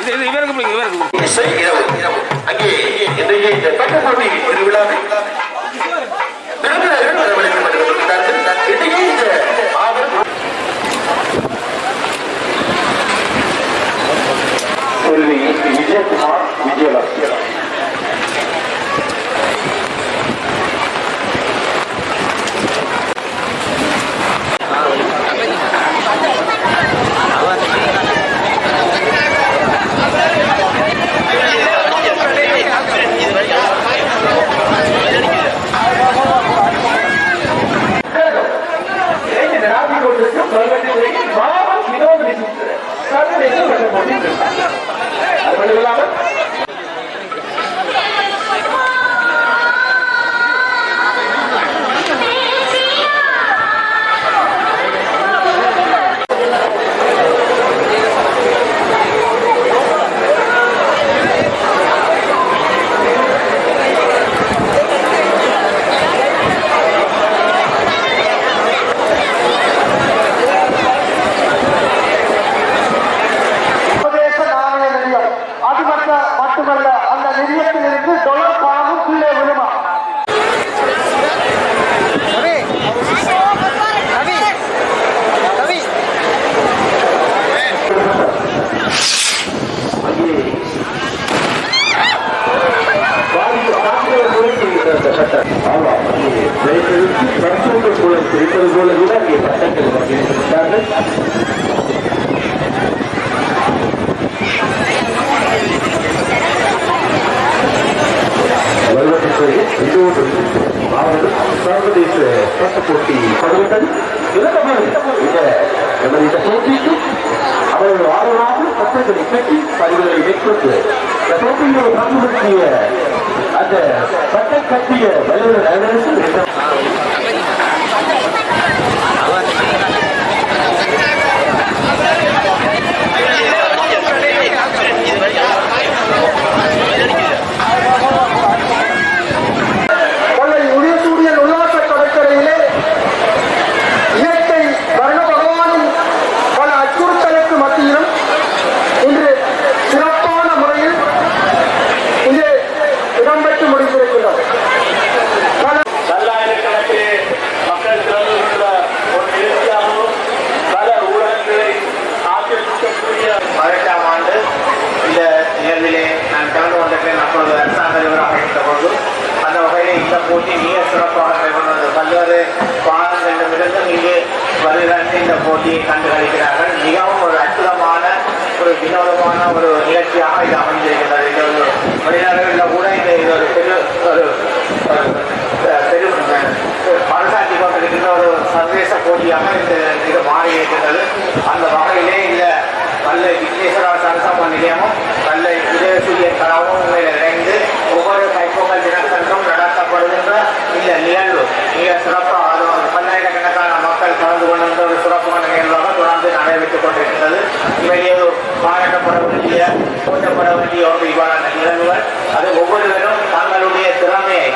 இவருக்கு இவருக்கு பிடிக்கும். இரவு அங்கே இன்றைய இந்த பட்டப்போட்டி திருவிழாவை இருப்பது போல கூட அங்கே சட்டங்கள் வழங்கியிருக்கிறார்கள் வருவதற்கு இன்னொரு மாவட்டம் சர்வதேச பட்ட போட்டி தொடர்ந்தது இந்த நமது இந்த போட்டிக்கு அவர்கள் ஆர்வமாக சட்டங்களை கட்டி பதிவுகளை மேற்கொண்டு இந்த போட்டியில் பங்குபடுத்திய அந்த சட்டம் கட்டிய வல்லுநர் அரசு கலந்து கொண்டிருக்கிறேன் அப்பொழுது அரசாங்க தலைவராக பொழுது அந்த வகையில் இந்த போட்டி மிக சிறப்பாக நடைபெறுவது பல்வேறு பாடங்களிடமிருந்தும் இங்கு வருகிறார்கள். இந்த போட்டியை கண்டு கழிக்கிறார்கள் மிகவும் ஒரு அற்புதமான ஒரு வினோதமான ஒரு நிகழ்ச்சியாக இது அமைந்திருக்கிறது இது ஒரு வெளிநாடுகளில் கூட இந்த இது ஒரு பெரிய ஒரு ஒரு பெரும் கொண்டிருக்கின்ற ஒரு சர்வதேச போட்டியாக இந்த இது மாறி இருக்கின்றது அந்த வகையிலே இந்த கல்லை விக்னேஸ்வரா சரசம நிலையமும் கல்லை உதயசூரிய கலாவும் உண்மையில் இணைந்து ஒவ்வொரு கைப்பொங்கல் தினத்தன்றும் நடத்தப்படுகின்ற இந்த நிகழ்வு மிக சிறப்பாக அது ஒரு பல்லாயிரக்கணக்கான மக்கள் கலந்து கொண்டிருந்த ஒரு சிறப்பான நிகழ்வாக தொடர்ந்து நடைபெற்றுக் கொண்டிருக்கிறது இவையே பாராட்டப்பட வேண்டிய போற்றப்பட வேண்டிய ஒரு இவ்வாறான நிகழ்வுகள். அது ஒவ்வொருவரும் தங்களுடைய திறமையை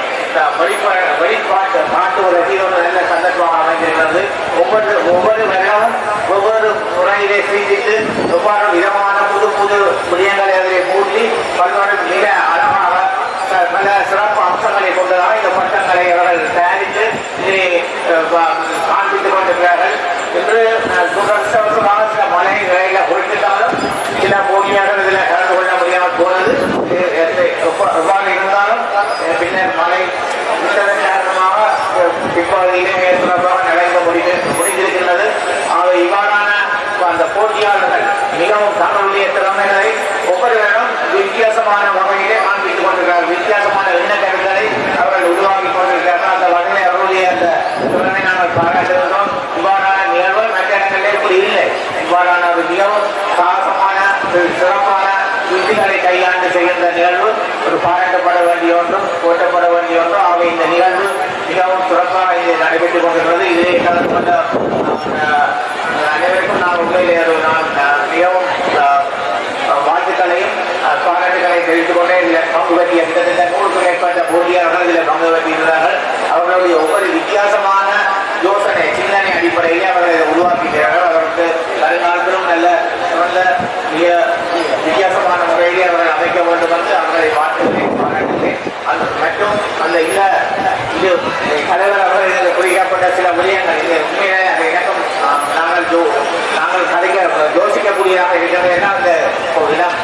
வெளிப்பா வெளிப்பாட்டு காட்டுவதற்கு ஒரு நல்ல சந்தர்ப்பமாக அமைந்திருக்கிறது. ஒவ்வொரு ஒவ்வொரு வருடமும் ஒவ்வொரு முறையிலே சிந்தித்து எவ்வாறு விதமான புது புது விடயங்களை அதிலே மூட்டி பல்வேறு மிக அழகாக பல சிறப்பு அம்சங்களை கொண்டதாக இந்த பட்டங்களை அவர்கள் தயாரித்து இதை வித்தியாசமான வகையிலே காண்பித்துக் கொண்டிருக்கிறார்கள். வித்தியாசமான எண்ணக்கருங்களை அவர்கள் உருவாக்கி கொண்டிருக்கிறார்கள். அந்த வகையில் அவருடைய அந்த திறனை நாங்கள் பாராட்டுகின்றோம் இவ்வாறான நிகழ்வு மற்ற இடங்களிலே இப்படி இல்லை. இவ்வாறான ஒரு மிகவும் சாகசமான சிறப்பான யுக்திகளை கையாண்டு செய்கின்ற நிகழ்வு ஒரு பாராட்டப்பட வேண்டிய ஒன்றும் போற்றப்பட வேண்டிய ஒன்றும் ஆக இந்த நிகழ்வு மிகவும் சிறப்பாக இங்கே நடைபெற்றுக் கொண்டிருக்கிறது. இதிலே கலந்து கொண்ட அஹ், உண்மையிலே அது நான் மிகவும் பாராட்டுகளையும் கொண்டே இதில் பங்கு பற்றிய கிட்டத்தட்ட நூறுக்கும் மேற்பட்ட போட்டியாளர்கள் இதில் பங்கு பற்றியிருந்தார்கள் அவர்களுடைய ஒவ்வொரு வித்தியாசமான யோசனை சிந்தனை அடிப்படையிலே அவர்கள் இதை உருவாக்கிக்கிறார்கள் அவர்களுக்கு வருங்காலத்திலும் நல்ல சிறந்த மிக வித்தியாசமான முறையிலே அவர்கள் அமைக்க வேண்டும் என்று அவர்களை வாழ்த்துகிறேன் பாராட்டுகிறேன். அது மற்றும் அந்த இல்ல இது தலைவர் அவர்கள் இதில் குறிக்கப்பட்ட சில விடயங்கள். இது உண்மையிலே அந்த இணக்கம். நாங்கள் நாங்கள் கதைக்க யோசிக்கக்கூடியதாக இருக்கிறது ஏன்னா அந்த இடம்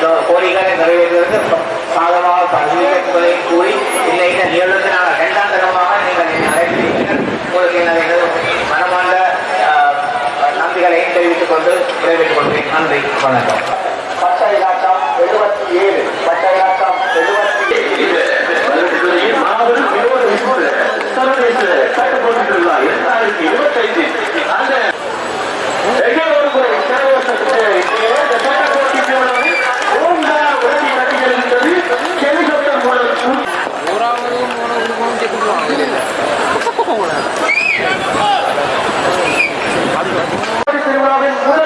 கோரிக்கைகளை நிறைவேற்றுவதற்கு சாதமாக பகிர்வு என்பதை கூறி இல்லை நிகழ்வுக்கு நான் இரண்டாம் தினமாக நீங்கள் அழைக்கிறீர்கள். உங்களுக்கு எனது மனமார்ந்த நம்பிகளையும் தெரிவித்துக் கொண்டு நிறைவேற்றிக் கொள்கிறேன். நன்றி. வணக்கம். பச்சை இலாக்கம் ஏழு. பச்சை இலாக்கம் எழுபத்தி ஏழு. மாபெரும் விரோத சர்வதேச சட்டமன்ற Thank you.